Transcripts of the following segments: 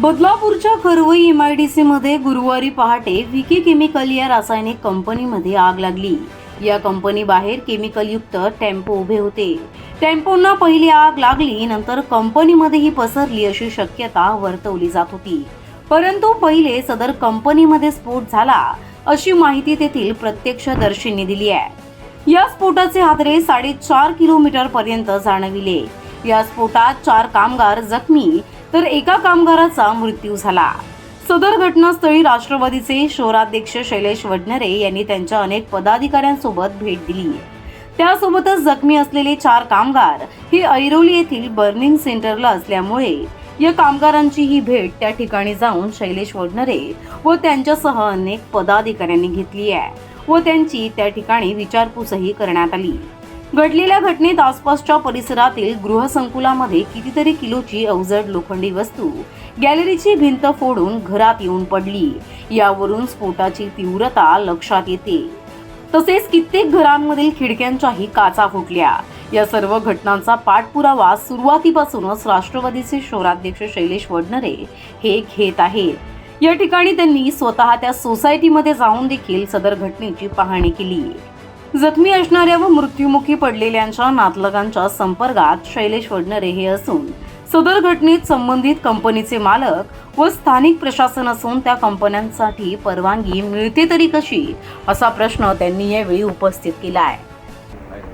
बदलापूरच्या Kharwai M I D मध्ये गुरुवारी पहाटे विकी केमिकल या रासायनिक कंपनीमध्ये आग लागली. या कंपनी बाहेर केमिकलयुक्त टेम्पो उभे होते. टेम्पोंना पहिली आग लागली नंतर कंपनीमध्येही पसरली अशी शक्यता वर्तवली जात होती. परंतु पहिले सदर कंपनीमध्ये स्फोट झाला अशी माहिती तेथील प्रत्यक्षदर्शींनी दिली आहे. या स्फोटाचे हादरे साडेचार किलोमीटर पर्यंत जाणविले. या स्फोटात चार कामगार जखमी तर एका कामगाराचा मृत्यू झाला. सदर घटनास्थळी राष्ट्रवादीचे शहराध्यक्ष शैलेश वडनरे यांनी त्यांच्या अनेक पदाधिकाऱ्यांसोबत भेट दिली. त्यासोबतच जखमी असलेले चार कामगार हे ऐरोली येथील बर्निंग सेंटरला असल्यामुळे या कामगारांची ही भेट त्या ठिकाणी जाऊन शैलेश वडनरे व त्यांच्यासह अनेक पदाधिकाऱ्यांनी घेतली आहे व त्यांची त्या ठिकाणी विचारपूसही करण्यात आली. घडलेल्या घटनेत आसपासच्या परिसरातील गृहसंकुलामध्ये कितीतरी किलोची अवजड लोखंडी वस्तू गॅलरीची भिंत फोडून घरात येऊन पडली. यावरून स्फोटाची तीव्रता लक्षात येते. तसेच कित्येक घरांमधील खिडक्यांच्याही काचा फुटल्या. या सर्व घटनांचा पाठपुरावा सुरुवातीपासूनच राष्ट्रवादीचे शहराध्यक्ष शैलेश वडनरे हे घेत आहेत. या ठिकाणी त्यांनी स्वतः त्या सोसायटीमध्ये जाऊन देखील सदर घटनेची पाहणी केली. जखमी असणाऱ्या व मृत्युमुखी पडलेल्यांच्या नातलगांच्या संपर्कात शैलेश वडनरे हे असून सदर घटनेत संबंधित कंपनीचे मालक व स्थानिक प्रशासन असून त्या कंपन्यांसाठी परवानगी मिळते तरी कशी? असा प्रश्न त्यांनी यावेळी उपस्थित केला आहे.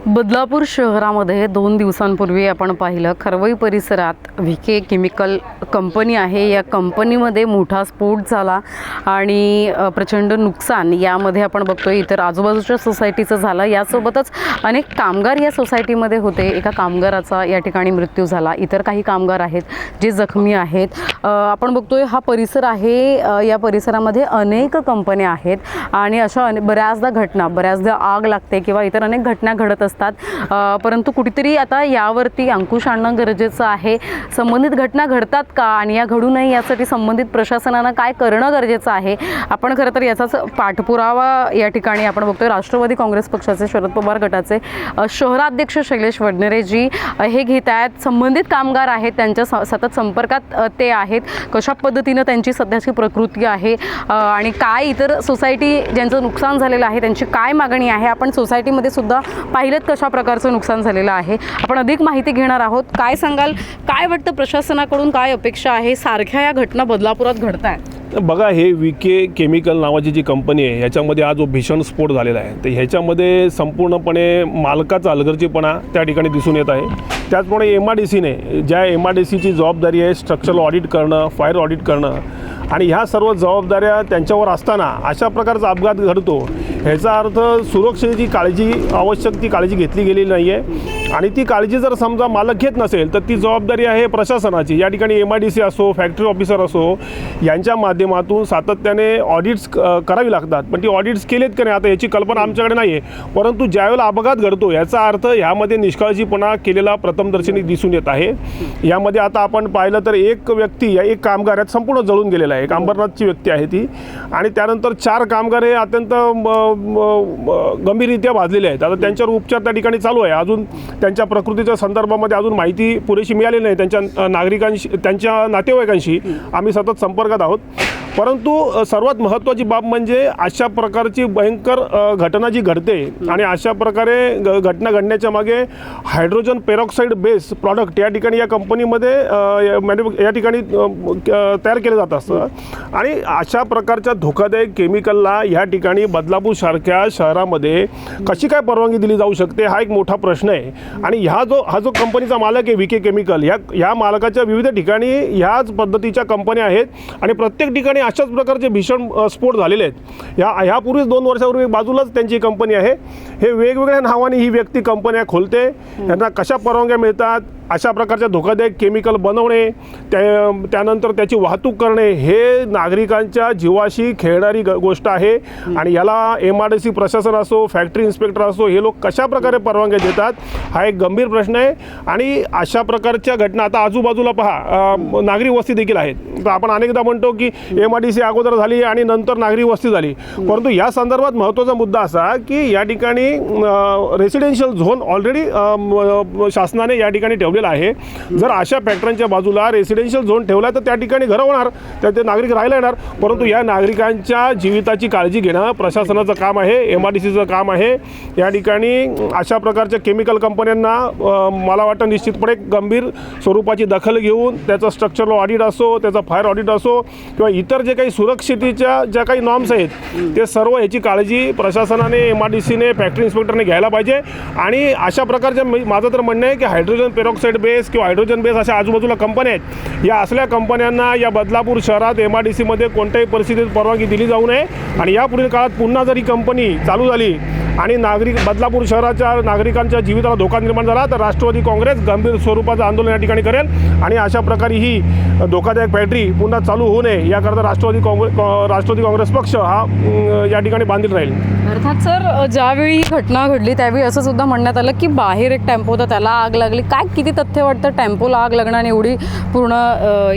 बदलापूर शहरामध्ये दोन दिवसांपूर्वी आपण पाहिलं खरवई परिसरात व्हिके केमिकल कंपनी आहे. या कंपनीमध्ये मोठा स्फोट झाला आणि प्रचंड नुकसान यामध्ये आपण बघतो आहे इतर आजूबाजूच्या सोसायटीचं झालं. यासोबतच अनेक कामगार या सोसायटीमध्ये होते. एका कामगाराचा या ठिकाणी मृत्यू झाला. इतर काही कामगार आहेत जे जखमी आहेत. आपण बघतोय हा परिसर आहे या परिसरामध्ये अनेक कंपन्या आहेत आणि अशा अने बऱ्याचदा घटना बऱ्याचदा आग लागते किंवा इतर अनेक घटना घडत असतात. असतात. परंतु कुठेतरी आता यावरती अंकुश आणणं गरजेचं आहे. संबंधित घटना घडतात का? आणि या घडू नये यासाठी संबंधित प्रशासनानं काय करणं गरजेचं आहे? आपण खरं तर याचाच पाठपुरावा या ठिकाणी आपण बघतोय. राष्ट्रवादी काँग्रेस पक्षाचे शरद पवार गटाचे शहराध्यक्ष शैलेश वडनेरेजी हे घेत आहेत. संबंधित कामगार आहेत. त्यांच्या स- सतत संपर्कात ते आहेत. कशा पद्धतीनं त्यांची सध्याची प्रकृती आहे? आणि काय इतर सोसायटी ज्यांचं नुकसान झालेलं आहे त्यांची काय मागणी आहे? आपण सोसायटीमध्ये सुद्धा पाहिलं कशा प्रकारचं नुकसान झालेलं आहे? आपण अधिक माहिती घेणार आहोत. काय सांगाल? काय वाटतं प्रशासनाकडून? काय अपेक्षा आहे? सारख्या या घटना बदलापुरात घडत आहेत बघा हे विके केमिकल नावाची जी कंपनी आहे ह्याच्यामध्ये आज जो भीषण स्फोट झालेला आहे तर ह्याच्यामध्ये संपूर्णपणे मालकाचा अलगर्जीपणा त्या ठिकाणी दिसून येत आहे. त्याचप्रमाणे एम आर डी सीने ज्या एम आर डी सीची जबाबदारी आहे स्ट्रक्चरल ऑडिट करणं फायर ऑडिट करणं आणि ह्या सर्व जबाबदाऱ्या त्यांच्यावर असताना अशा प्रकारचा अपघात घडतो ह्याचा अर्थ सुरक्षेची काळजी आवश्यक ती काळजी घेतली गेलेली नाही आहे आणि ती काळजी जर समजा मालक घेत नसेल तर ती जबाबदारी आहे प्रशासनाची. या ठिकाणी एम आय डी सी असो फॅक्टरी ऑफिसर असो यांच्या माध्यमातून सातत्याने ऑडिट्स करावी लागतात. पण ती ऑडिट्स केलेत का नाही आता याची कल्पना आमच्याकडे नाही आहे परंतु ज्यावेळेला अपघात घडतो याचा अर्थ ह्यामध्ये निष्काळजीपणा केलेला प्रथमदर्शनी दिसून येत आहे. यामध्ये आता आपण पाहिलं तर एक व्यक्ती या एक कामगार यात संपूर्ण जळून गेलेला आहे. एक अंबरनाथची व्यक्ती आहे ती. आणि त्यानंतर चार कामगार हे अत्यंत गंभीररित्या भाजलेले आहेत. आता त्यांच्यावर उपचार त्या ठिकाणी चालू आहे. अजून त्यांच्या प्रकृतीच्या संदर्भामध्ये अजून माहिती पुरेशी मिळाली नाही. त्यांच्या नागरिकांशी त्यांच्या नातेवाईकांशी आम्ही सतत संपर्कात आहोत. परंतु सर्वात महत्त्वाची बाब म्हणजे अशा प्रकारची भयंकर घटना जी घडते आणि अशा प्रकारे ग- घटना घडण्याच्या मागे हायड्रोजन पेरॉक्साईड बेस प्रॉडक्ट या ठिकाणी या कंपनीमध्ये या ठिकाणी तयार केलं जात असतं. आणि अशा प्रकारच्या धोकादायक केमिकलला या ठिकाणी बदलापूरसारख्या शहरामध्ये कशी काय परवानगी दिली जाऊ शकते हा एक मोठा प्रश्न आहे. आणि ह्या जो हा जो कंपनीचा मालक आहे विके केमिकल ह्या ह्या मालकाच्या विविध ठिकाणी ह्याच पद्धतीच्या कंपन्या आहेत आणि प्रत्येक ठिकाणी अशाच प्रकारचे भीषण स्फोट झालेले आहेत. ह्या ह्यापूर्वीच दोन वर्षापूर्वी बाजूलाच त्यांची कंपनी आहे. हे वेगवेगळ्या नावाने ही व्यक्ती कंपन्या खोलते. त्यांना कशा परवानग्या मिळतात? अशा प्रकारच्या धोकादायक केमिकल बनवणे त्या त्यानंतर त्याची वाहतूक करणे हे नागरिकांच्या जीवाशी खेळणारी ग गोष्ट आहे. आणि याला एम आर डी सी प्रशासन असो फॅक्टरी इन्स्पेक्टर असो हे लोक कशा प्रकारे परवानग्या देतात हा एक गंभीर प्रश्न आहे. आणि अशा प्रकारच्या घटना आता आजूबाजूला पहा नागरी वस्ती देखील आहेत. तर आपण अनेकदा म्हणतो की एम आर डी सी अगोदर झाली आणि नंतर नागरी वस्ती झाली. परंतु या संदर्भात महत्त्वाचा मुद्दा असा की या ठिकाणी रेसिडेन्शियल झोन ऑलरेडी शासनाने या ठिकाणी ठेवले थांबलेला आहे. जर अशा फॅक्टरांच्या बाजूला रेसिडेन्शियल झोन ठेवला तर त्या ठिकाणी घरं होणार. तर ते नागरिक राहायला येणार. परंतु या नागरिकांच्या जीविताची काळजी घेणं प्रशासनाचं काम आहे एम आर डी सीचं काम आहे. या ठिकाणी अशा प्रकारच्या केमिकल कंपन्यांना मला वाटतं निश्चितपणे गंभीर स्वरूपाची दखल घेऊन त्याचं स्ट्रक्चरल ऑडिट असो त्याचा फायर ऑडिट असो किंवा इतर जे काही सुरक्षितेच्या ज्या काही नॉर्म्स आहेत ते सर्व याची काळजी प्रशासनाने एम आर डी सीने फॅक्टरी इन्स्पेक्टरने घ्यायला पाहिजे. आणि अशा प्रकारच्या माझं तर म्हणणं आहे की हायड्रोजन पेरॉक्साईड बेस किंवा हायड्रोजन बेस अशा आजूबाजूला कंपन्या आहेत. या असल्या कंपन्यांना या बदलापूर शहरात एम आर डी सीमध्ये कोणत्याही परिस्थितीत परवानगी दिली जाऊ नये. आणि यापुढील काळात पुन्हा जर ही कंपनी चालू झाली आणि नागरिक बदलापूर शहराच्या नागरिकांच्या जीविताला धोका निर्माण झाला तर राष्ट्रवादी काँग्रेस गंभीर स्वरूपाचं आंदोलन या ठिकाणी करेल. आणि अशा प्रकारे ही धोकादायक फॅक्टरी पुन्हा चालू होऊ नये याकरता राष्ट्रवादी काँग्रेस राष्ट्रवादी काँग्रेस पक्ष हा या ठिकाणी बांधील राहील. अर्थात सर ज्यावेळी ही घटना घडली त्यावेळी असं सुद्धा म्हणण्यात आलं की बाहेर एक टेम्पो होता त्याला आग लागली. काय किती तथ्य वाटतं टेम्पोला आग लागणं आणि एवढी पूर्ण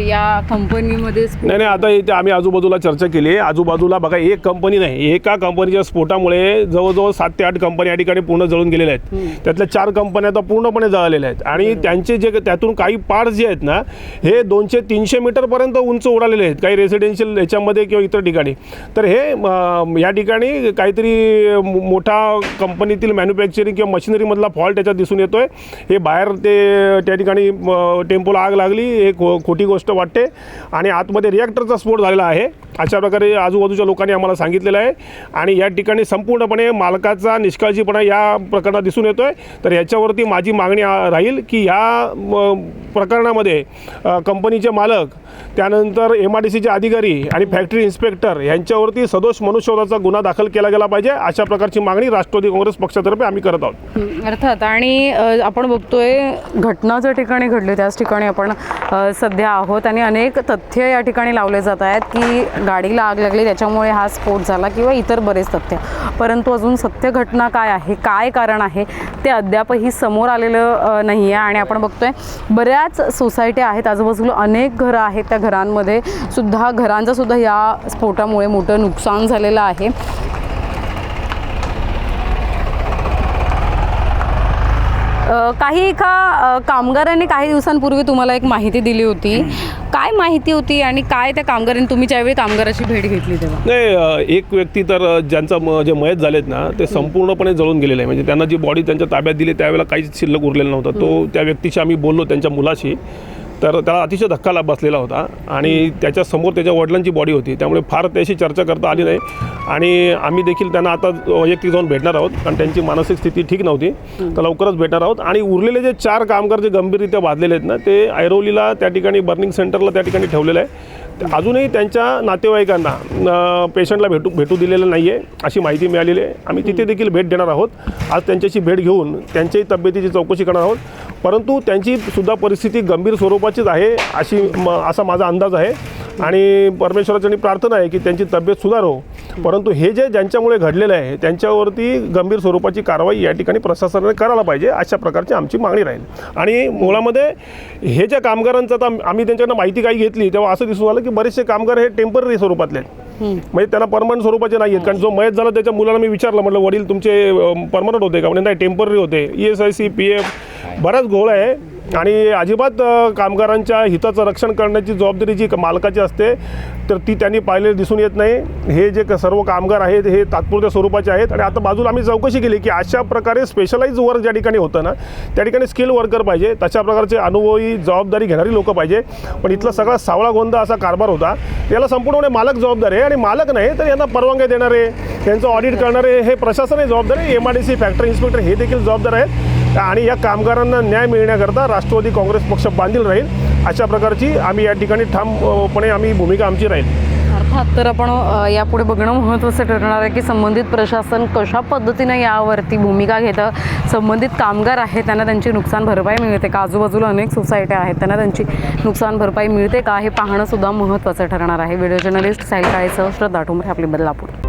या कंपनीमध्ये नाही नाही आता इथे आम्ही आजूबाजूला चर्चा केली आहे. आजूबाजूला बघा एक कंपनी नाही एका कंपनीच्या स्फोटामुळे जवळजवळ सात ते आठ कंपनी या ठिकाणी पूर्ण जळून गेलेल्या आहेत. त्यातल्या चार कंपन्या आता पूर्णपणे जळालेल्या आहेत. आणि त्यांचे जे त्यातून काही पार्ट्स जे आहेत ना हे दोनशे तीनशे मीटरपर्यंत उंच उडालेले आहेत. काही रेसिडेन्शियल याच्यामध्ये किंवा इतर ठिकाणी. तर हे या ठिकाणी काहीतरी मोठा कंपनीतील मॅन्युफॅक्चरिंग किंवा मशिनरीमधला फॉल्ट त्याच्यात दिसून येतोय. हे बाहेर ते त्या ठिकाणी टेम्पोला आग लागली. हे खो खोटी गोष्ट वाटते. आणि आतमध्ये रिॲक्टरचा स्फोट झालेला आहे. अशा प्रकारे आजूबाजूच्या लोकांनी आम्हाला सांगितलेलं आहे. आणि या ठिकाणी संपूर्णपणे मालकाचा निष्काळजीपणा या प्रकरणात दिसून येतो आहे तर याच्यावरती माझी मागणी राहील की ह्या प्रकरणामध्ये कंपनीचे मालक त्यानंतर एम आर डी सीचे अधिकारी आणि फॅक्टरी इन्स्पेक्टर यांच्यावरती सदोष मनुष्यवधाचा गुन्हा दाखल केला गेला पाहिजे अशा प्रकारची मागणी राष्ट्रवादी काँग्रेस पक्षातर्फे आम्ही करत आहोत. अर्थात आणि आपण बघतोय घटना ज्या ठिकाणी घडली त्याच ठिकाणी आपण सध्या आहोत आणि अनेक तथ्य या ठिकाणी लावले जात आहेत की गाडीला आग लागली त्याच्यामुळे हा स्फोट झाला किंवा इतर बरेच तथ्य. परंतु अजून सत्य घटना काय आहे? काय कारण आहे? ते अद्यापही समोर आलेलं नाही आहे आणि आपण बघतोय बऱ्याच सोसायट्या आहेत आजूबाजूला अनेक घरं आहेत त्या घरांमध्ये सुद्धा घरांचं सुद्धा या स्फोटामुळे मोठं नुकसान झालेलं आहे. काही एका कामगारांनी काही दिवसांपूर्वी तुम्हाला एक माहिती दिली होती. काय माहिती होती आणि काय त्या कामगारांनी तुम्ही ज्यावेळी कामगाराची भेट घेतली तेव्हा? नाही एक व्यक्ती तर ज्यांचा जे मयत झालेत ना ते संपूर्णपणे जळून गेलेले आहे म्हणजे त्यांना जी बॉडी त्यांच्या ताब्यात दिली त्यावेळेला काहीच शिल्लक उरलेला नव्हता. तो त्या व्यक्तीशी आम्ही बोललो त्यांच्या मुलाशी. तर त्याला अतिशय धक्का लाभ बसलेला होता आणि त्याच्यासमोर त्याच्या वडिलांची बॉडी होती. त्यामुळे फार त्याशी चर्चा करता आली नाही. आणि आम्ही देखील त्यांना आता वैयक्तिक जाऊन भेटणार आहोत. कारण त्यांची मानसिक स्थिती ठीक नव्हती. तर लवकरच भेटणार आहोत. आणि उरलेले जे चार कामगार जे गंभीररित्या बाधलेले आहेत ना ते ऐरोलीला त्या ठिकाणी बर्निंग सेंटरला त्या ठिकाणी ठेवलेलं आहे. अजूनही त्यांच्या नातेवाईकांना पेशंटला भेटू भेटू दिलेलं नाही आहे अशी माहिती मिळालेली आहे. आम्ही तिथे देखील भेट देणार आहोत. आज त्यांच्याशी भेट घेऊन त्यांच्याही तब्येतीची चौकशी करणार आहोत. परंतु त्यांची सुद्धा परिस्थिती गंभीर स्वरूपाचीच आहे अशी म असा माझा अंदाज आहे. आणि परमेश्वराची प्रार्थना आहे की त्यांची तब्येत सुधारो. परंतु हे जे ज्यांच्यामुळे घडलेलं आहे त्यांच्यावरती गंभीर स्वरूपाची कारवाई या ठिकाणी प्रशासनाने करायला पाहिजे अशा प्रकारची आमची मागणी राहील. आणि मुळामध्ये हे ज्या कामगारांचं आता आम्ही त्यांच्याकडनं माहिती काही घेतली तेव्हा असं दिसून आलं की बरेचसे कामगार हे टेंपररी स्वरूपातले आहेत. म्हणजे त्याला परमनंट स्वरूपाचे नाही आहेत. कारण जो मयत झाला त्याच्या मुलाला मी विचारलं म्हटलं वडील तुमचे परमनंट होते का? म्हणजे नाही टेंपररी होते. E S I C P F बराच घोळ आहे. आणि अजिबात कामगारांच्या हिताचं रक्षण करण्याची जबाबदारी जी मालकाची असते तर ती त्यांनी पाहिलेली दिसून येत नाही. हे जे सर्व कामगार आहेत हे तात्पुरत्या स्वरूपाचे आहेत. आणि आता बाजूला आम्ही चौकशी केली की अशा प्रकारे स्पेशलाइज वर्क ज्या ठिकाणी होतं ना त्या ठिकाणी स्किल वर्कर पाहिजे. तशा प्रकारचे अनुभवी जबाबदारी घेणारी लोकं पाहिजे. पण इथला सगळा सावळा गोंदा असा कारभार होता. याला संपूर्णपणे मालक जबाबदार आहे. आणि मालक नाही तर यांना परवानग्या देणारे यांचं ऑडिट करणारे हे प्रशासन जबाबदार आहे. M I D C factory inspector हे देखील जबाबदार आहेत. आणि या कामगारांना न्याय मिळण्याकरता राष्ट्रवादी काँग्रेस पक्ष बांधील राहील. अशा प्रकारची आम्ही या ठिकाणी ठामपणे आम्ही भूमिका आमची राहील. अर्थात तर आपण यापुढे बघणं महत्त्वाचं ठरणार आहे की संबंधित प्रशासन कशा पद्धतीनं यावरती भूमिका घेतं संबंधित कामगार आहेत त्यांना त्यांची नुकसान भरपाई मिळते का? आजूबाजूला अनेक सोसायट्या आहेत त्यांना त्यांची नुकसान भरपाई मिळते का? हे पाहणंसुद्धा महत्त्वाचं ठरणार आहे. व्हिडिओ जर्नलिस्ट साहिल काळेसह श्रद्धा ठोंबरे आपली बदलापूर.